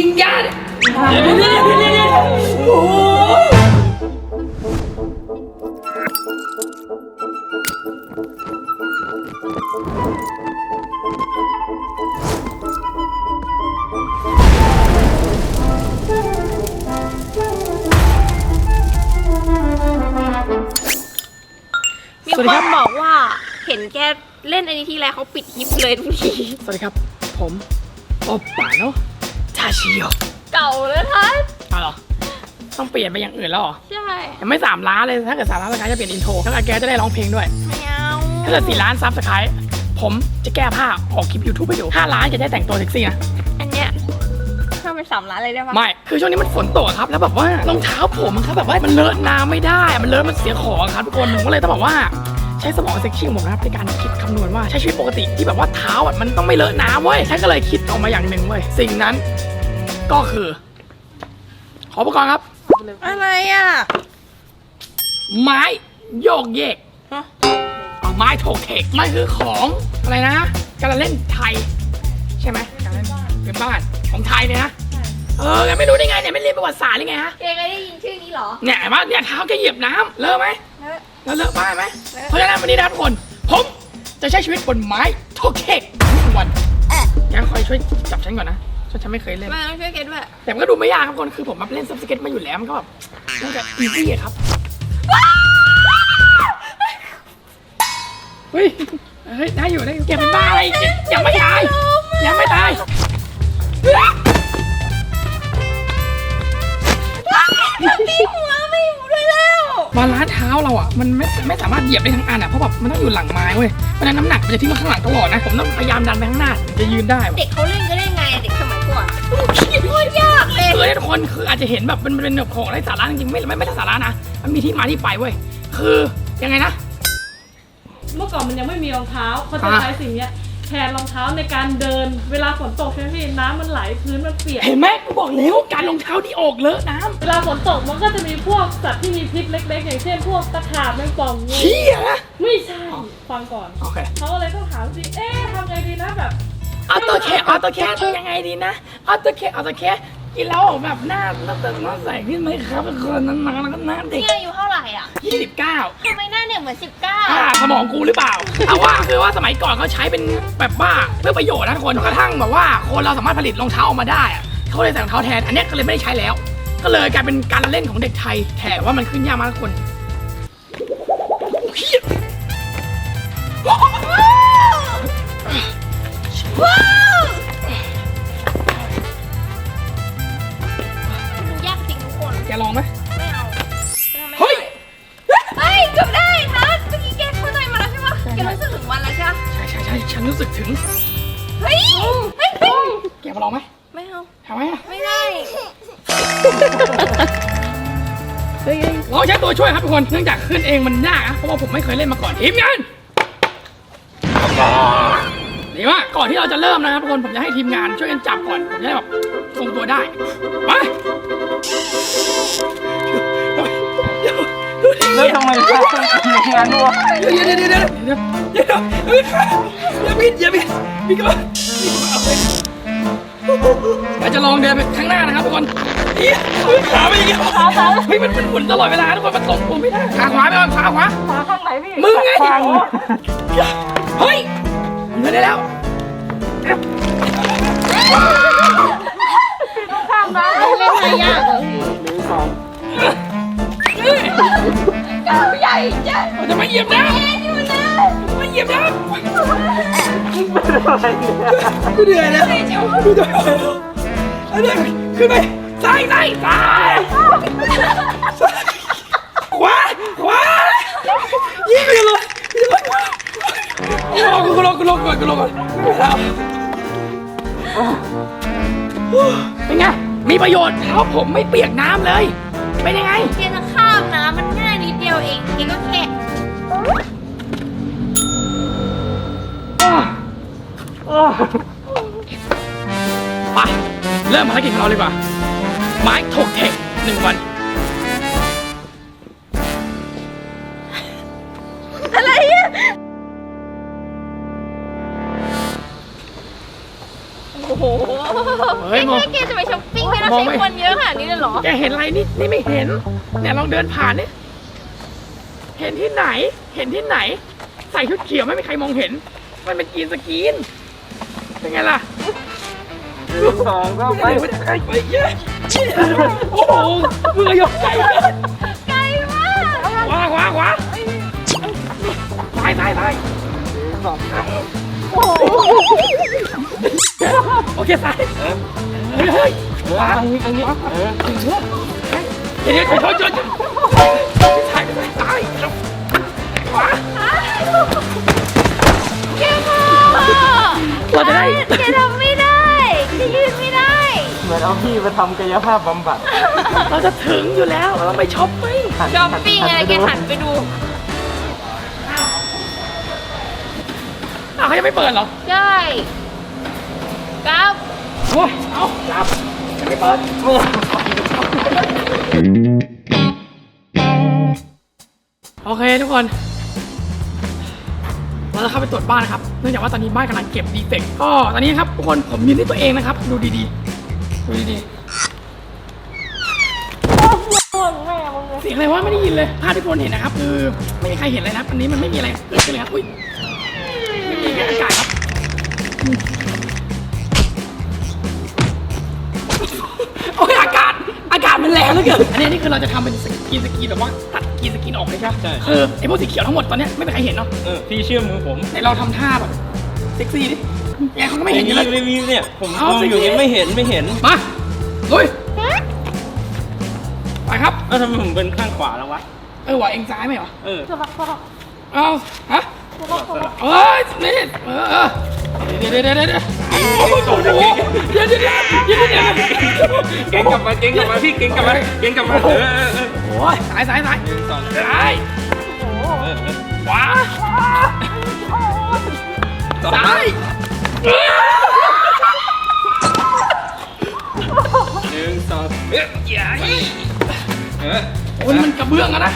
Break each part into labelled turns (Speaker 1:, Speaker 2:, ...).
Speaker 1: ยิงยาเนี่ยเดี๋ยวเดี๋ยวเดี๋ยวเดี๋ยวเดี๋ยวโอ้โห
Speaker 2: มี
Speaker 1: สวัสดี
Speaker 2: ค
Speaker 1: ครั
Speaker 2: น
Speaker 1: บ
Speaker 2: บอกว่าเห็นแกเล่นอันนี้ทีไรเขาปิดคลิปเลยทุกที
Speaker 1: สวัสดีครับ ผมโอปปาโน ชาชิโย
Speaker 2: เก่าเลยค่ะ
Speaker 1: เอาเหรอ ต้องเปลี่ยนไปอย่างอื่นแล้วเหรอ
Speaker 2: ใช่
Speaker 1: ยังไม่สามล้านเลย ถ้าเกิดสามล้านสกายจะเปลี่ยนอินโทรแล้วแกจะได้ร้องเพลงด้วย
Speaker 2: ไม่เอา
Speaker 1: ถ้าเกิดสี่ล้านซับสไครต์ผมจะแก้ผ้าออกคลิป YouTube ไปอยู่ห้าล้านจะได้แต่งตัวเซ็กซี่นะ
Speaker 2: อันเนี้ยเพิ่มเป็นสามล้านเลยได้ปะ
Speaker 1: ไม่ คือช่วงนี้มันฝนตกอะครับ แล้วแบบว่ารองเท้าผมอะครับแบบว่ามันเลอะน้ำไม่ได้ มันเลอะมันเสียของอะครับทุกคน ผมก็เลยต้องบอกว่าใช้สมองเซ็กซี่ของผมนะครับในการคิดคำนวณว่าใช้ชีวิตปกติที่แบบว่าเท้าอะมันต้องไม่เลอะน้ำเว้ยฉันก็เลยคิดออกมาอย่างหนึ่งเว้ยสิ่งนั้น ก็คือ ขออุปกรณ์ครับ
Speaker 2: อะไรอะ
Speaker 1: ไม้โยกเยก
Speaker 2: ฮะ
Speaker 1: เอาไม้โถกเทกมันคือของอะไรนะการละเล่นไทย ใช่ไหมการเล่นเป็นบ้านของไทยเลยนะเอองั้นไม่รู้ได้ไงเนี่ยไม่เรียนประวัติศาสตร์หรือไงฮะ
Speaker 2: แกเคยได้ยินชื่อนี้เหรอ
Speaker 1: เนี่ยเห็นปะเนี่ยเท้าแกเหยียบน้ำเลอะไหม
Speaker 2: แล้ว
Speaker 1: แล้วเลอะบ้างไหม
Speaker 2: เลอะ
Speaker 1: เพราะฉะนั้นวันนี้นะครับทุกคน ผมจะใช้ชีวิตบนไม้โถกเทกทุกวันแกคอยช่วยจับฉันก่อนนะ ฉันฉันไม่เคยเล่น
Speaker 2: ไม่ต้องช่วยแกด้วย
Speaker 1: แต่มันก็ดูไม่ยากครับทุกคนคือผมมาเล่นซับสเก็ตมาอยู่แล้วมันก็แบบน่าจะอีซี่อะครับเฮ้ยเฮ้ยได้อยู่ได้อยู่แกเป็นบ้าอะไรยังยังไม่ตายยังไม่ตาย
Speaker 2: ตีหัวไม่อยู่ด้วยแล้ว
Speaker 1: บาลานซ์เท้าเราอะมันไม่ไม่สามารถเหยียบได้ทั้งอันอะเพราะแบบมันต้องอยู่หลังไม้เว้ยเพราะฉะนั้นน้ำหนักมันจะทิ้งมาข้างหลังตลอดนะผมต้องพยายามดันไปข้างหน้าถึงจะยืนได้
Speaker 2: เด็กเขาเล่น คื
Speaker 1: อเนี่ยทุกคนคืออาจจะเห็นแบบมันเป็นแบบของไร้สาระจริงๆไม่ไม่ไม่ใช่สาระนะมันมีที่มาที่ไปเว้ยคือยังไงนะ
Speaker 3: เมื่อก่อนมันยังไม่มีรองเท้าเขาจะ
Speaker 1: อะ
Speaker 3: ใช้สิ่งเนี้ยแทนรองเท้าในการเดิน เวลาฝนตกใช่ไหมพี่น้ำมันไหลพื้นมันเปียก
Speaker 1: เห็นไหมกูบอกแล้วการรองเท้าที่ออกเลอะน้ำ
Speaker 3: เวลาฝนตกมันก็จะมีพวกสัตว์ที่มีพิษเล็ก ๆ อย่างเช่นพวกตะขาบแมงป่องงู
Speaker 1: เชี่ยนะ
Speaker 3: ไม่ใช่ฟังก่อน
Speaker 1: โอเค
Speaker 3: เขาก็เลยต้องถามสิเอ๊ะทำไงดีนะแบบ
Speaker 1: ออโต้แคร์ออโต้แคร์ยังไงดีนะออโต้แคร์ออโต้แคร์ กินแล้วแบบหน้าหน้าตึงหน้าใสขึ้นไหมครับเป็นคนนั้นๆแล้วก็หน้าเด็ก
Speaker 2: นี่อายุเท่าไหร่อะ
Speaker 1: 29
Speaker 2: ทำไมหน้าเนี่ยเหมือนสิบเก้า
Speaker 1: อ่าสมองกูหรือเปล่าเอาว่าคือว่าสมัยก่อนเขาใช้เป็นแบบว่าเพื่อประโยชน์นะทุกคนจนกระทั่งแบบว่า คนเราสามารถผลิตรองเท้าออกมาได้อะเขาเลยใส่รองเท้าแทนอันเนี้ยก็เลยไม่ได้ใช้แล้ว ก็เลยกลายเป็นการเล่นของเด็กไทยแต่ว่ามันขึ้นยากมากทุกคนเหี้ย
Speaker 2: ว้า
Speaker 1: ลองไหม
Speaker 2: ไม่เอา
Speaker 1: เฮ้ย
Speaker 2: เฮ้ยจบได้นะเมื่อกี้แกเข้าใจมาแล้วใช่ปะแกรู้สึกถึงวันแล้วใช่ปะ
Speaker 1: ใช่ใช่ใช่ฉันรู้สึกถึง
Speaker 2: เฮ้ย เฮ้ยเฮ้ย
Speaker 1: แกมาลองไหม
Speaker 2: ไม่เอา
Speaker 1: ทำไหมอะ
Speaker 2: ไม่ได้
Speaker 1: เราใช้ตัวช่วยครับทุกคน เนื่องจากขึ้นเองมันยากนะเพราะว่าผมไม่เคยเล่นมาก่อนทีมงานดีว่าก่อนที่เราจะเริ่มนะครับทุกคนผมจะให้ทีมงานช่วยกันจับก่อน ผมจะได้แบบทรงตัวได้ ไปเดี๋ยวเดี๋ยว
Speaker 4: แล้วทำไมชอบงานวะ
Speaker 1: เดี๋ยวเดี๋ยวเดี๋ยวเดี๋ยวเดี๋ยวเดี๋ยวอย่าบิดอย่าบิดบิดกันมาบิดกันมาเอาเลยเราจะลองเดินไปข้างหน้านะครับทุกคนเอี้ยขาไปอีกแล้วขาขาเฮ้ยมันมันหมุนตลอดเวลาทุกคนมันตรงตัวไม่ได้ขาขวาไปก่อนขาขวา
Speaker 3: ขาข้างไหนพี่
Speaker 1: มึงไงเฮ้ยเดินได้แล้ว
Speaker 2: เล่นมายากเหรอพี่ก้าวใหญ่จัง
Speaker 1: เราจะมาเหยียบน้ำ
Speaker 2: อยู่นะ
Speaker 1: มาเหยียบน้
Speaker 4: อะไรเนี่ยำ
Speaker 1: กูเหนื่อยแล้วกูจะอันนี้ขึ้นไปซ้ายซ้ายซ้ายขวาขวายิงไปเลยยิงไปกูลงกูลงก่อนกูลงก่อนเป็นไง มีประโยชน์เท้าผมไม่เปียกน้ำเลย เป็นยังไง
Speaker 2: แกจะข้ามน้ำมันง่ายนิดเดียวเองแกก็แค่
Speaker 1: ไปเริ่มภารกิจของเราเลยดีกว่าไม้ถกเทคหนึ่งวัน เฮ้ยมอง
Speaker 2: แค่แกจะไปช้อปปิ้งไม่ต้อง
Speaker 1: มอง
Speaker 2: ใช้
Speaker 1: ไม่
Speaker 2: คนเยอะขนาดนี้เลยเหรอ
Speaker 1: แกเห็นอะไรนี่นี่ไม่เห็น เนี่ยลองเดินผ่านนี่เห็นที่ไหน เห็นที่ไหน ใส่ชุดเขียวไม่มีใครมองเห็น มันเป็นกรีนสกรีน เป็นไงล่ะ
Speaker 4: สองก็ไป
Speaker 1: ไปไปไปเยอะโอ้โหมือยกไกลเลย
Speaker 2: ไกลมาก
Speaker 1: ขวาขวาขวาซ้ายซ้ายซ้าย
Speaker 4: สอง
Speaker 1: โอเคซ้ายเฮ้ยเฮ้ยขวา
Speaker 4: อันนี้อันนี้เออ
Speaker 1: เดี๋ยวเดี๋ยวชนชนชนซ้ายซ้ายซ้ายขวา
Speaker 2: แกพ่อ
Speaker 1: เราจะได้
Speaker 2: แกทำไม่ได้แกยืนไม่ได้
Speaker 4: เหมือนเอาพี่ไปทำกายภาพบำบัด
Speaker 1: เราจะถึงอยู่แล้ว เราต้องไปช้อปปิ้ง
Speaker 2: ช้อปปิ้งไงแกหันไปดู
Speaker 1: อ้าวเขายังไม่เปิดเหรอ
Speaker 2: ใช่กับ
Speaker 1: โอ้ยเอาจับยังไม่เปิด โอเคทุกคน เราจะเข้าไปตรวจบ้านนะครับ เนื่องจากว่าตอนนี้บ้านกำลังเก็บดีเฟกต์ก็ตอนนี้ครับทุกคนผมยืนที่ตัวเองนะครับ ดูดีๆ ดูดีๆ เสียงอะไรวะไม่ได้ยินเลย ภาพที่ทุกคนเห็นนะครับคือไม่มีใครเห็นเลยนะครับอันนี้มันไม่มีอะไรเกิดขึ้นเลยครับ อุ้ยไม่มีแค่อากาศครับ อากาศมันแรงเหลือเกินอันนี้นี่คือเราจะทำเป็นสกรีนสกรีนแบบว่าตัดกรีนสกรีนออกเลยใช่ไหม
Speaker 4: ใช่
Speaker 1: คือไอ้พวกสีเขียวทั้งหมดตอนเนี้ยไม่มีใครเห็นเนาะ
Speaker 4: เออพี่เชื่อมือผม
Speaker 1: ไหนเราทำท่าแบบเซ็กซี่ดิแกเขาก็ไม่เห็นอยู่แล้ว
Speaker 4: ไม่มีเนี่ยผม
Speaker 1: เอา
Speaker 4: มองอยู่
Speaker 1: สิ
Speaker 4: ยังไม่เห็นไม่เห็น
Speaker 1: มาลุยไปครับ
Speaker 4: เอ้าทำไมผมเป็นข้างขวาแล้ววะ
Speaker 1: เออว่ะเองซ้ายไหมเหรอ
Speaker 4: เออ
Speaker 1: เอาฮะ เอ้ยนี่เออเดี๋ยวเดี๋ยวเดี๋ยวเดี๋ยวเดี๋ยวเดี๋ยวเดี๋ยวเดี๋ยวเก่
Speaker 4: งกลับมาเก่งกลับมาพี่เก่งกลับมาเก่งกลับมาเออเออ
Speaker 1: โอ้ยซ้ายซ้ายซ้าย
Speaker 4: หนึ่งสองเออ
Speaker 1: ซ้าย
Speaker 4: เออเออ
Speaker 1: ขวา
Speaker 4: สา
Speaker 1: ย
Speaker 4: หนึ่งสองเอ๊ะอย่เออ
Speaker 1: โอ้ยมันกระเบื้องอะนะ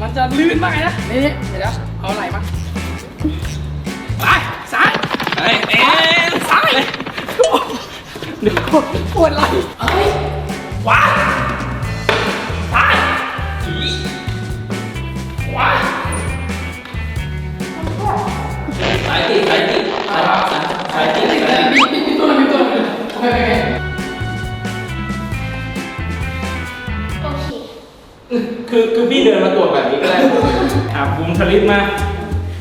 Speaker 1: มันจะลื่นมากเลยนะนี่เดี๋ยวเอาอะไรมา ไปซ้าย
Speaker 4: เอ้ยเอ๊ะ
Speaker 1: ซ้ายเดี๋ยวปวดไหล่เฮ้ยขวาซ้ายขวา
Speaker 4: สายติดสายติดสายติดสายติด
Speaker 1: มีมีมีตัวหนึงมีตัวหนึงโอเคโอเค
Speaker 2: โอเค
Speaker 4: คือคือพี่เดินมาตรวจแบบนี้ก็ได้อะภูมิทลิตมา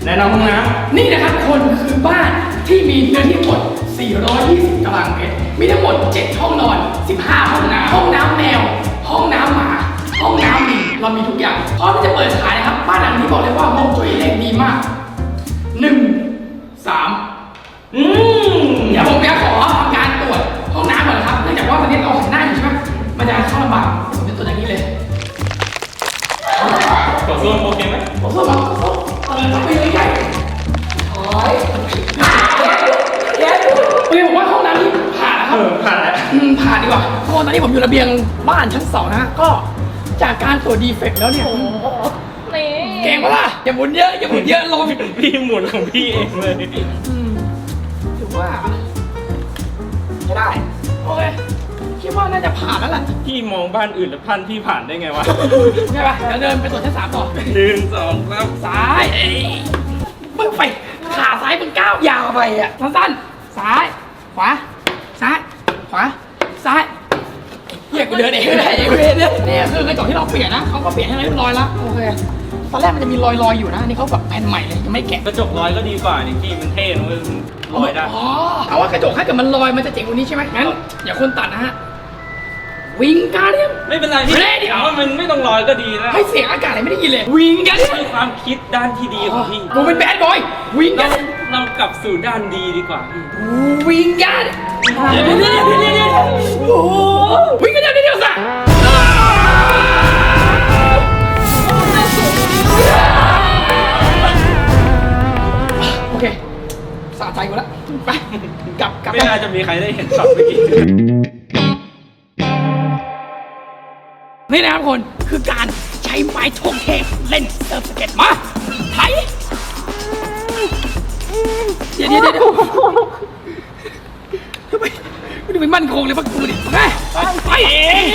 Speaker 4: และนำห้องน้ำ
Speaker 1: นี่นะครับคนคือบ้านที่มีเนื้อที่ทั้งหมด 420 ตารางเมตร มีทั้งหมด 7 ห้องนอน 15 ห้องน้ำห้องน้ำแมว ห้องน้ำหมา ห้องน้ำลิงเรามีทุกอย่างพร้อมที่จะเปิดขายนะครับ บ้านหลังนี้บอกเลยว่าฮวงจุ้ยเลขดีมาก 1 3
Speaker 4: อ
Speaker 1: ผ่านแล้
Speaker 4: ว
Speaker 1: อืมผ่านดีกว่าเพราะว่าตอนนี้ผมอยู่ระเบียงบ้านชั้นสองนะฮะก็จากการตรวจดีเฟกต์แล้วเนี่ย
Speaker 2: นี่
Speaker 1: เก่งปะล่ะอย่าหมุนเยอะอย่าหมุนเยอะลง
Speaker 4: พี่หมุนของพี่เองเลย
Speaker 1: อืมถือว่าใช้ได้โอเคคิดว่าน่าจะผ่านแล้วแหละ
Speaker 4: พี่มองบ้านอื่นแล้วพันพี่ผ่านได้ไงวะ
Speaker 1: ใช่ปะเดี๋ยวเดินไปตรวจชั้นสามต่อ
Speaker 4: หนึ่งสองสาม
Speaker 1: ซ้ายเอ้ยมึงไปขาซ้ายมึงก้าวยาวไปอะสั้นๆซ้าย ขวา ซ้าย ขวา ซ้ายเฮียกูเดินเองไม่ได้ไอ้เวรเนี่ยนี่คือกระจกที่เราเปลี่ยนนะเขาก็เปลี่ยนให้เรียบร้อยแล้วโอเคตอนแรกมันจะมีรอยๆอยู่นะอันนี่เขาแบบแผ่นใหม่เลยยังไม่แกะ
Speaker 4: กระจกร้อยก็ดีกว่านี่พี่มันเท่นะเว้ยมันลอยได้
Speaker 1: อ๋อเอาว่ากระจกถ้าเกิดมันลอยมันจะเจ๋งกว่านี้ใช่ไหมงั้นอย่าคนตัดนะฮะ วิงการเดียม
Speaker 4: ไม่เป็นไรพี่
Speaker 1: เฮ้ยเดี๋ยว
Speaker 4: ว่ามันไม่ต้องลอยก็ดีนะ
Speaker 1: ให้เสียงอากาศอะไรไม่ได้ยินเลย วิงการเดียม
Speaker 4: มีความคิดด้านที่ดีของพี่
Speaker 1: กูเป็นแบดบอย วิงกั
Speaker 4: เรา
Speaker 1: น
Speaker 4: เรากลับสู่ด้านดีดีกว่าพี่
Speaker 1: วิงกันเดี๋ยวเดี๋ยวเดี๋ยวเดี๋ยวเดี๋ยวเดี๋ยวโอ้โหวิงกันเดี๋ยวเดี๋ยวเดี๋ยวสักโอเคสะใจกูแล้วไปกลับกลับ
Speaker 4: ไม่น่าจะมีใครได้เห็นช็อตเมื่อกี้
Speaker 1: นี่นะครับคนคือการใช้ไม้ทงเทเล่นเซิร์ฟสเก็ตมาไถเดี๋ยวเดี๋ยวเดี๋ยวทำไมไม่ดูเป็นมั่นคงเลยพักกูดิไปไปไปเอง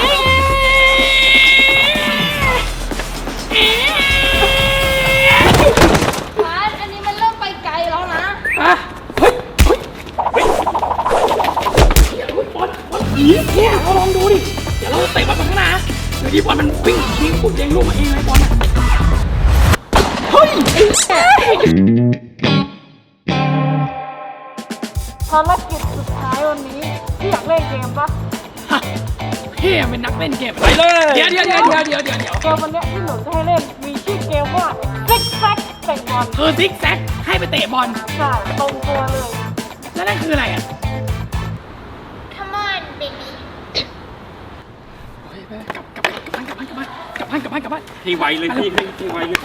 Speaker 2: พัดอันนี้มันเริ่มไปไกลแล้วนะ
Speaker 1: อะเฮ้ยเฮ้ยเฮ้ยเฮ้ยบอลบอลผีเนี่ยเราลองดูดิ เดี๋ยวเราเตะบอลไปข้างหน้าเดี๋ยวที่บอลมันวิ่งยิงปุ๊บเองลูกมาเองเลยบอลอะเฮ้ยไอ้แม่
Speaker 3: ภารกิจสุดท้ายวันนี้พี่อยากเล่นเกมปะ
Speaker 1: ฮะพี่เป็นนักเล่นเกมไปเลยเดี๋ยวเดี๋ยวเดี๋ยวเดี๋ยวเดี๋ยวเดี๋ยวเดี๋ยว
Speaker 3: เกมวันเนี้ยที่หนูจะให้เล่นมีชื่อเกมว่าซิกแซกเตะบอล
Speaker 1: คือซิกแซกให้ไปเตะบอล
Speaker 3: ใช่ตรงตัวเลย
Speaker 1: แล้วนั่นคืออะไรอะ
Speaker 2: Come on baby
Speaker 1: โอเคไปกลับกลับกลับบ้านกลับบ้านกลับบ้านกลับบ้านก ลับบ้านกลับบ้าน
Speaker 4: ที่ไวเลยพี่ให้ที่ไวเลย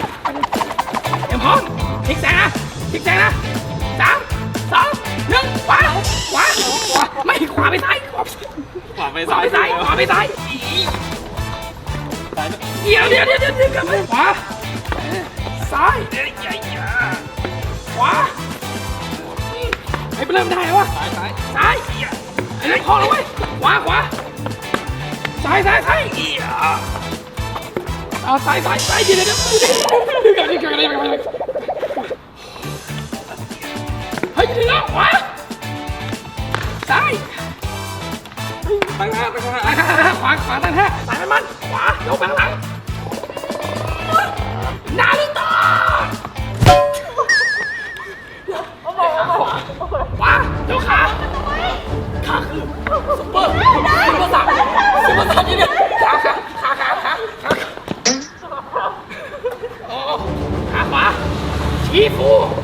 Speaker 1: เตรียมพร้อมซิกแซกนะซิกแซกนะสามสองหนึ่งขวาขวาขวาไม่ขวาไปซ้ายขวา
Speaker 4: ขวาไป
Speaker 1: ขวาไปซ้ายขวาไปซ้ายเดี๋ยวเดี๋ยวเดี๋ยวเดี๋ยวเดี๋ยวกลับมาขวาซ้ายขวาไอ้เริ่มได้แล้ววะ
Speaker 4: ซ้ายซ้าย
Speaker 1: ซ้ายไอ้เล่นคอแล้วเว้ยขวาขวาซ้ายซ้ายซ้าย เอาใส่ใส่ใส่นเลย
Speaker 4: นะ
Speaker 1: ดึงกันดึง 衣服。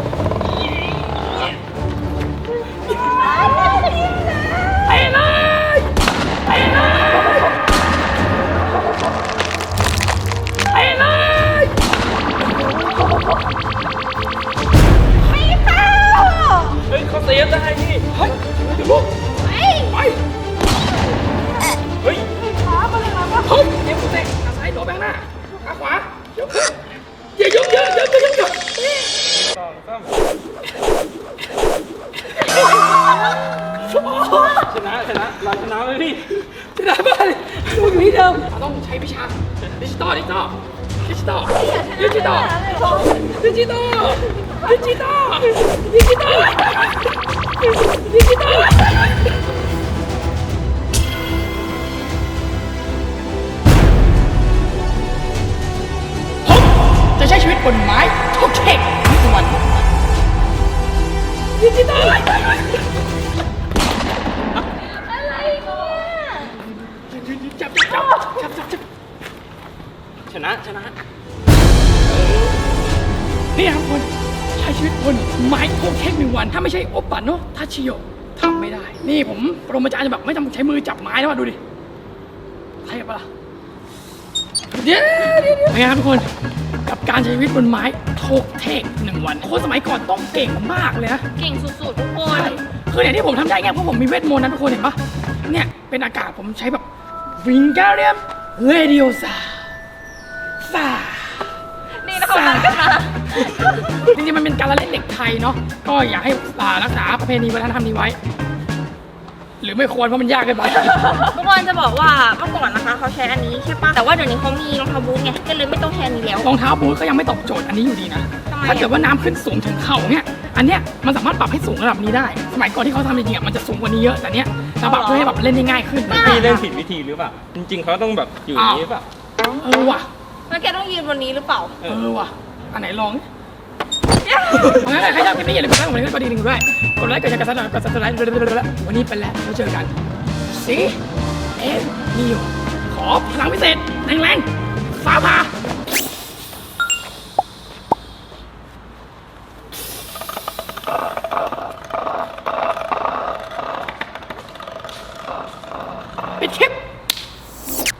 Speaker 1: 미치다! 미치다! 미치다! วันถ้าไม่ใช่โอปปะโนทัชิโยทำไม่ได้ นี่ผมปรมาจารย์จะแบบไม่จำใช้มือจับไม้แล้วว่ะดูดิใช่ปะล่ะเดี๋ยวเดี๋ยวเดี๋ยวเป็นไงครับทุกคน กับการใช้ชีวิตบนไม้โทกเทกหนึ่งวันคนสมัยก่อนต้องเก่งมากเลยนะ
Speaker 2: เก่งสุดๆทุกคน
Speaker 1: ใช่คือเนี่ยที่ผมทำได้ไงเพราะผมมีเวทมนต์นะทุกคนเห็นปะเนี่ยเป็นอากาศผมใช้แบบวิงการเรียมเรดิโอซาซา
Speaker 2: นี่นะคะมันกันมา
Speaker 1: จริงๆมันเป็นการละเล่นเด็กไทยเนาะก็อยากให้อ่ารักษาประเพณีวัฒนธรรมนี้ไว้ หรือไม่ควรเพราะมันยากเกินไป
Speaker 2: ทุกคนจะบอกว่าเมื่อก่อนนะคะเขาใช้อันนี้ใช่ปะแต่ว่าเดี๋ยวนี้เขามีรองเท้าบูทไงก็เลยไม่ต้องใช้อันนี้แล้ว
Speaker 1: รองเท้าบูทก็ยังไม่ตอบโจทย์อันนี้อยู่ดีนะ
Speaker 2: ทำไมอะ
Speaker 1: ถ้าเกิดว่าน้ำขึ้นสูงถึงเข่าเนี่ย อันเนี้ยมันสามารถปรับให้สูงระดับนี้ได้ สมัยก่อนที่เขาทำจริงๆอะมันจะสูงกว่านี้เยอะ แต่เนี้ยเราปรับเพื่อให้แบบเล่นได้ง่ายขึ้น
Speaker 4: พี่เล่นผิดวิธีหรือเปล่า จริง ๆเขาต้องแบบอยู่อย่างนี้หรือเปล่า
Speaker 1: เออว่ะ
Speaker 2: แล้วแกต้องยืนบนนี้หรือเปล่า
Speaker 4: เอ
Speaker 1: เอ
Speaker 4: อ
Speaker 1: อว่ะ อันไหนลองดิงั้นใครชอบคลิปนี้อย่าลืมกดไลค์กดแชร์กดดิ่งด้วยกดไลค์กดแชร์กดซับสไครต์กดซับสไครต์วันนี้ไปแล้วเราเจอกันสีเอ็นนิวขอพลังพิเศษแรงๆฟ้าผ่า